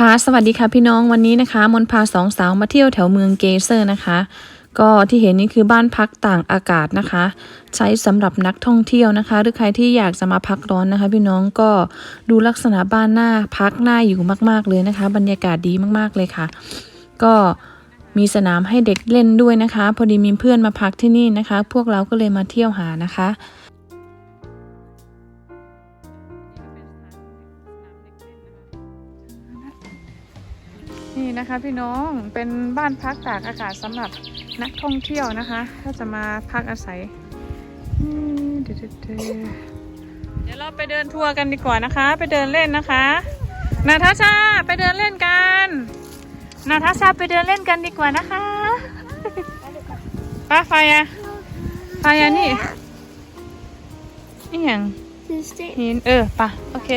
ค่ะสวัสดีค่ะพี่น้องวันนี้นะคะ มนพาสองสาวมาเที่ยวแถวเมืองเกเซอร์นะคะ ก็ที่เห็นนี่คือบ้านพักต่างอากาศนะคะ ใช้สำหรับนักท่องเที่ยวนะคะ หรือใครที่อยากจะมาพักร้อนนะคะ พี่น้องก็ดูลักษณะบ้านหน้าพักหน้าอยู่มาก ๆเลยนะคะ บรรยากาศดีมากๆเลยค่ะ ก็มีสนามให้เด็กเล่นด้วยนะคะ พอดีมีเพื่อนมาพักที่นี่นะคะ พวกเราก็เลยมาเที่ยวหานะคะ นี่นะคะพี่น้องเป็นบ้านพักตากอากาศสำหรับนักท่องเที่ยวนะคะถ้าจะมาพักอาศัยอืมเดี๋ยวๆเดี๋ยวเราไปเดินทัวร์กันดีกว่านะคะ ไปเดินเล่นนะคะนาทาชาไปเดินเล่นกันนาทาชาไปเดินเล่นกันดีกว่านะคะป้าไฟอะไฟอะนี่นี่อย่างหินเออปะโอเค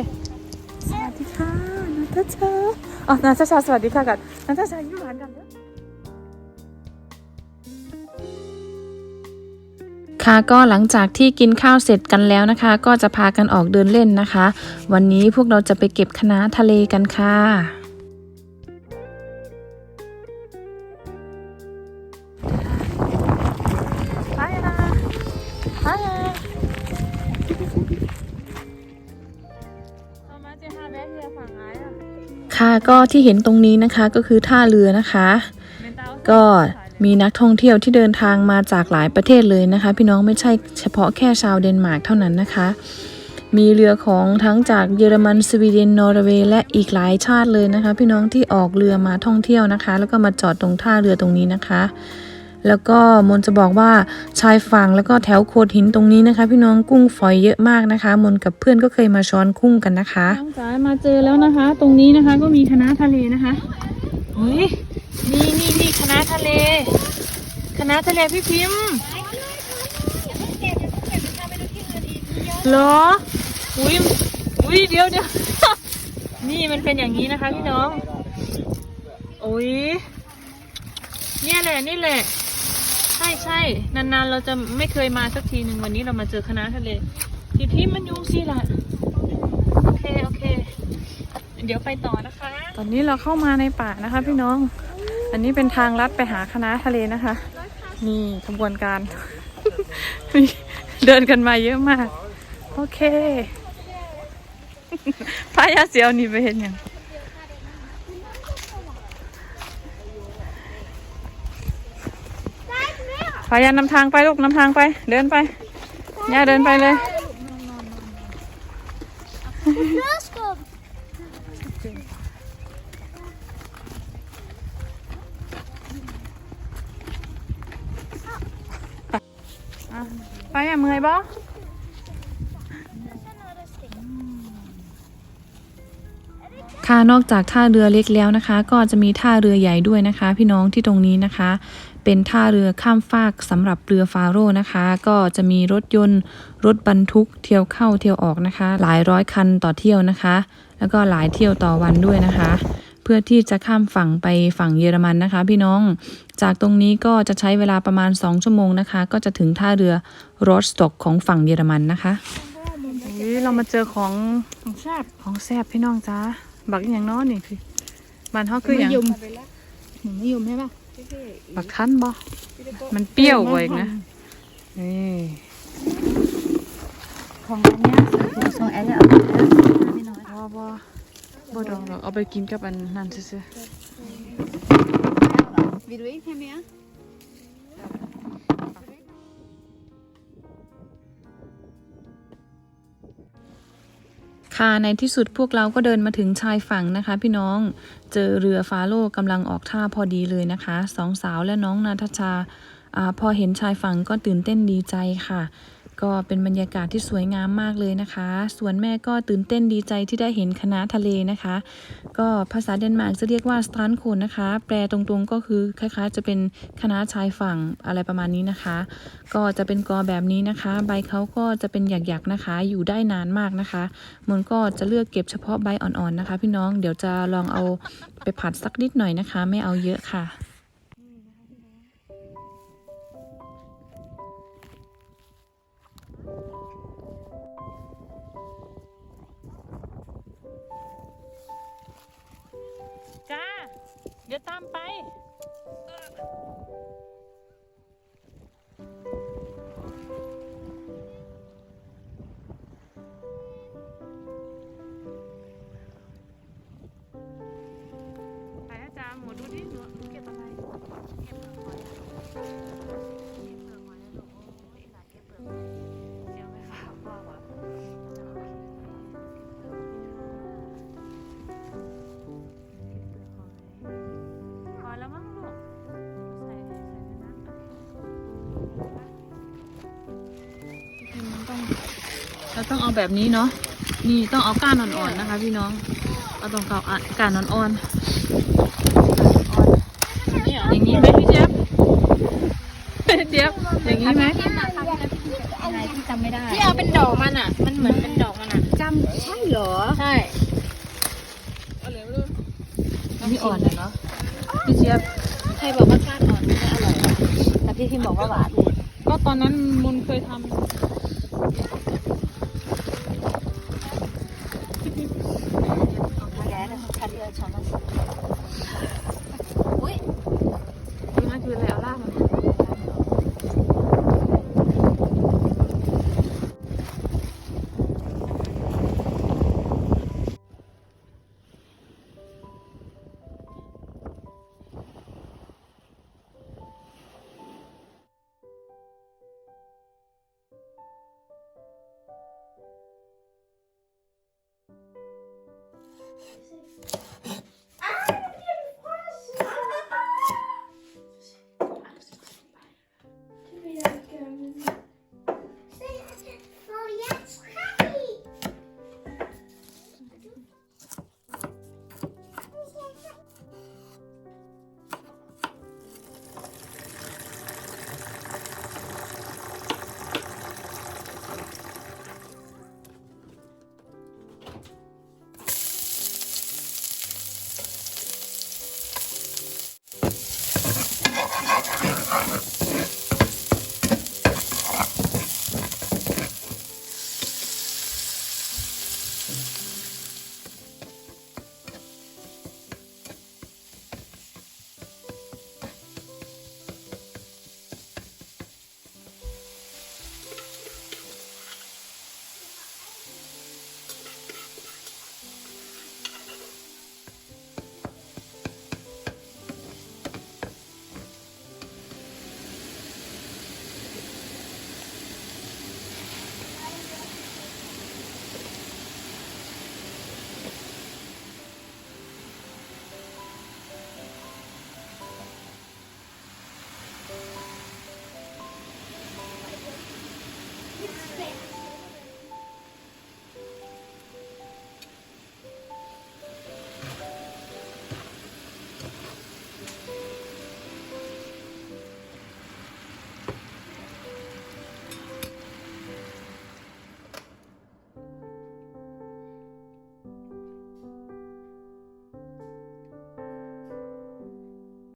สวัสดีค่ะนาตาชา อ๋อนาตาชาสวัสดีค่ะกันนาตาชายิ้มหวานกันนะค่ะก็หลังจากที่กินข้าวเสร็จกันแล้วนะคะ ก็จะพากันออกเดินเล่นนะคะ วันนี้พวกเราจะไปเก็บคณะทะเลกันค่ะ ก็ที่เห็นตรงนี้นะคะก็คือท่าเรือนะคะ ก็มีนักท่องเที่ยวที่เดินทางมาจากหลายประเทศเลยนะคะ พี่น้องไม่ใช่เฉพาะแค่ชาวเดนมาร์กเท่านั้นนะคะ มีเรือของทั้งจากเยอรมันสวีเดนนอร์เวย์และอีกหลายชาติเลยนะคะ พี่น้องที่ออกเรือมาท่องเที่ยวนะคะ แล้วก็มาจอดตรงท่าเรือตรงนี้นะคะ แล้วก็มนจะบอกว่าชายฝั่งแล้วก็แถวโขดหินตรงนี้นะคะ พี่น้องกุ้งฝอยเยอะมากนะคะ มนกับเพื่อนก็เคยมาช้อนกุ้งกันนะคะน้องจ๋ามาเจอแล้วนะคะ ตรงนี้นะคะก็มีคณะทะเลนะคะเฮ้ยนี่นี่นี่คณะทะเลคณะทะเลพี่พิมพ์เหรออุ้ยอุ้ยเดี๋ยวเดี๋ยวนี่มันเป็นอย่างนี้นะคะพี่น้อง โอ้ยเนี่ยแหละนี่แหละ ใช่ใช่นานๆเราจะไม่เคยมาสักทีหนึ่งวันนี้เรามาเจอคณะทะเลพี่พิมพ์มันยุงสิล่ะโอเคโอเค เดี๋ยวไปต่อนะคะ ตอนนี้เราเข้ามาในป่านะคะ พี่น้อง อันนี้เป็นทางลัดไปหาคณะทะเลนะคะ นี่ขบวนการ เดินกันมาเยอะมาก โอเคพายาเสียวนี่ไปเห็นยัง พายานำทางไปลูกนำทางไป เดินไปย่าเดินไปเลย ไปอะเมื่อยบ่ค่ะนอกจากท่าเรือเล็กแล้วนะคะ ก็จะมีท่าเรือใหญ่ด้วยนะคะ พี่น้องที่ตรงนี้นะคะ เป็นท่าเรือข้ามฟากสำหรับเรือฟาโร่นะคะ ก็จะมีรถยนต์ รถบรรทุกเที่ยวเข้าเที่ยวออกนะคะ หลายร้อยคันต่อเที่ยวนะคะ แล้วก็หลายเที่ยวต่อวันด้วยนะคะ เพื่อที่จะข้ามฝั่งไปฝั่งเยอรมันนะคะ พี่น้องจากตรงนี้ก็จะใช้เวลาประมาณ 2 ชั่วโมงนะคะ ก็จะถึงท่าเรือโรสตกของฝั่งเยอรมันนะคะนี่เรามาเจอของของแซบของแซบพี่น้องจ้าบักอหย่างน้อนี่พี่บ้านเขาคืออย่างหนูไม่ยมใช่ปะ บักทันบ่มันเปรี้ยวกว่าอีกนะนี่ของอันเนี้ยสองแอลเลยเอาไปแล้วไม่น้อยบ่บ่บ่ดองหรอกเอาไปกินกับอันนั้นซื่อ Vil du ikke have mere? ค่ะในที่สุดพวกเราก็เดินมาถึงชายฝั่งนะคะ พี่น้องเจอเรือฟาโร่กำลังออกท่าพอดีเลยนะคะสองสาวและน้องนาทชาอาพอเห็นชายฝั่งก็ตื่นเต้นดีใจค่ะ ก็เป็นบรรยากาศที่สวยงามมากเลยนะคะ ส่วนแม่ก็ตื่นเต้นดีใจที่ได้เห็นคณะทะเลนะคะ ก็ภาษาเดนมาร์กจะเรียกว่าสตานโคนนะคะ แปลตรงๆก็คือคล้ายๆ จะเป็นคณะชายฝั่งอะไรประมาณนี้นะคะ ก็จะเป็นกอแบบนี้นะคะ ใบเขาก็จะเป็นหยักๆนะคะ อยู่ได้นานมากนะคะมนก็จะเลือกเก็บเฉพาะใบอ่อนๆนะคะ พี่น้องเดี๋ยวจะลองเอาไปผัดสักนิดหน่อยนะคะ ไม่เอาเยอะค่ะ ตามไป ต้องเราต้องเอาแบบนี้เนาะนี่ต้องเอาก้านอ่อนๆนะคะ พี่น้องเราต้องเอาอะก้านอ่อนๆอย่างนี้ไหมพี่เจี๊ยบเจี๊ยบอย่างนี้ไหมอะไรที่จำไม่ได้ที่เอาเป็นดอกมันอะ มันเหมือนเป็นดอกมันอะจำใช่เหรอใช่อันนี้อ่อนเลยเนาะพี่เจี๊ยบใครบอกว่าชาติอ่อนไม่อร่อยแต่พี่พิมบอกว่าหวานก็ ตอนนั้นมุนเคยท